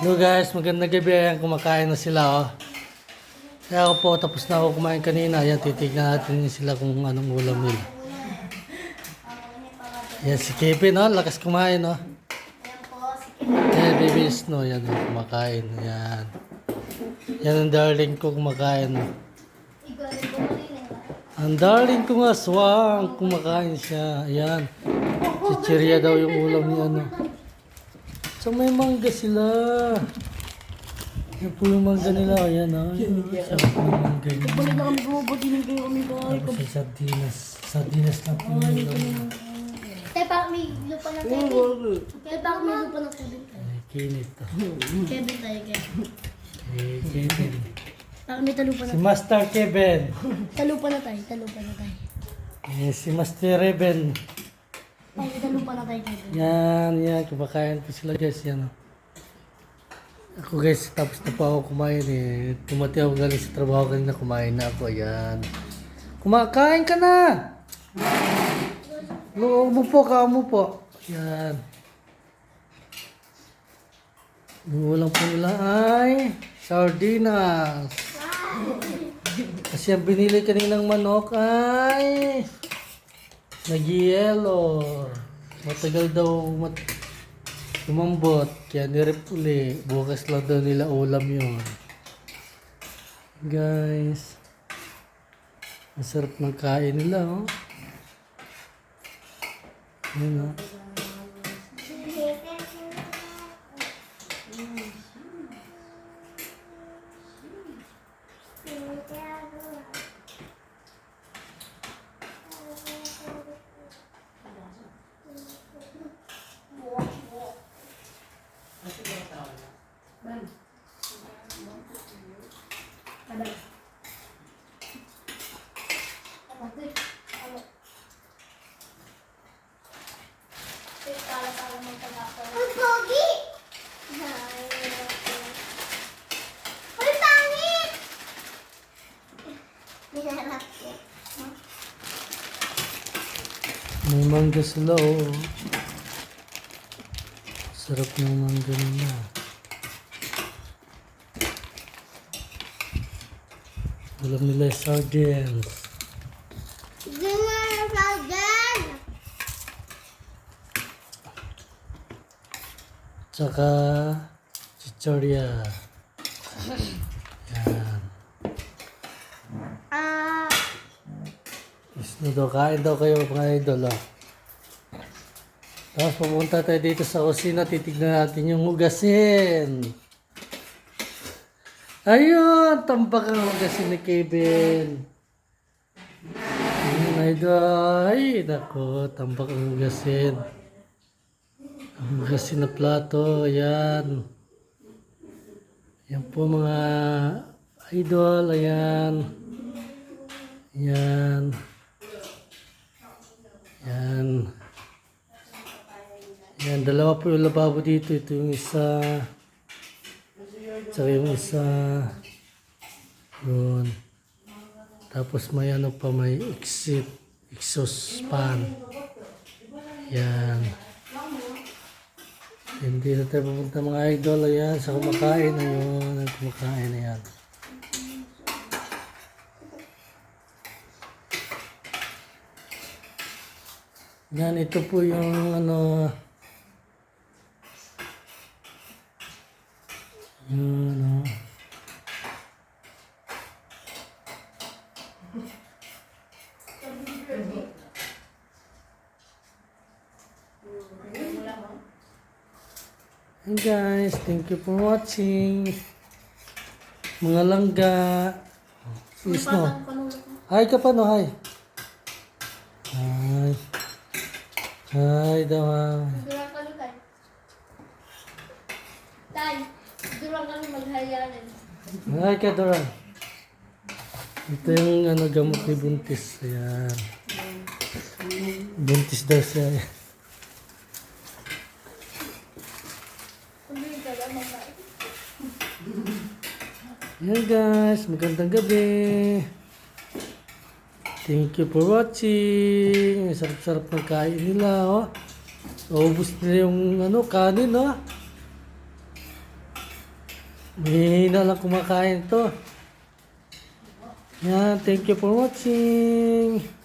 Hello guys, magandang gabi. Ayan, kumakain na sila oh. Kaya ako po, tapos na ako kumain kanina. Ayan, titignan natin sila kung anong ulam nila. Ayan, si Kevin oh, lakas kumain oh. Ayan, baby Snow, yan oh, kumakain. Ayan. Yan ang darling ko kumakain oh. Ang darling ko nga, swang, kumakain siya. Ayan. Chichirya daw yung ulam ni ano. So may mangga sila. Yan po yung mangga nila. Ayan ah. Sarap po yung mangga nila. Balik na kami bumabot, hindi kayo kami bahay. Tapos yung sardinas. Sardinas lang po yung ulam. Tay, parang may lupa ng Kevin. Tay, parang may lupa ng Kevin. Ay, kinit to. Kevin tayo, Kevin. Eh, Kevin. Parang may talupa Si na. Master Kevin. Talupa na tayo, talupa na tayo. Eh, si Master Reben. Ay, talupa na tayo. Yan, yan. Kumakain po sila guys. Yan oh. Ako guys, tapos na po ako kumain eh. Tumati ako galing sa trabaho kanina, kumain na ako. Ayan. Kumakain ka na! Luog mo po, kao mo po. Yan. Po nila ay sardinas. Kasi ang binili kaninang manok ay nagyelo. Matagal daw mat umambot. Kaya nirip uli. Bukas lang daw nila ulam yun. Guys. Ang sarap ng kain nila, oh. Yun, oh. May mangga sila, oh. Sarap ng mangga nila. Ulam nila sardines. Hindi mo na salgan! Tsaka chichorya. Yan. Ah, Isno daw, kain daw kayo mga idol, ah. Tapos pupunta tayo dito sa kusina, titignan natin yung hugasin. Ayun, tambak ang hugasin ni Kevin. Ayun, idol. Ay, nako, tambak ang hugasin. Ang na plato, ayan. Yan po mga idol, ayan. Yan. Yan. Yan, dalawa po yung lababo dito. Ito yung isa. Tsaka yung isa. Yun. Tapos may ano pa, may exit. Exhaust fan. Yan. Na tayo pupunta mga idol. Ayan, sa kumakain. Ayun, kumakain. Ayan. Yan, ito po yung ano, Hey guys, thank you for watching. Mga langga. Sis no. Hi ka pa no, hi. Hi. Hi daw. durang kami tayo. Tay, durang kami maghayanan. Hi ka Doran. Ito yung ano, gamot ni Buntis. Ayan. Buntis daw siya. Yan guys, magandang gabi. Thank you for watching. Sarap-sarap ng kain nila, oh. Ubus nila yung ano, kanin, oh. Mahihina lang kumakain to. Yan, thank you for watching.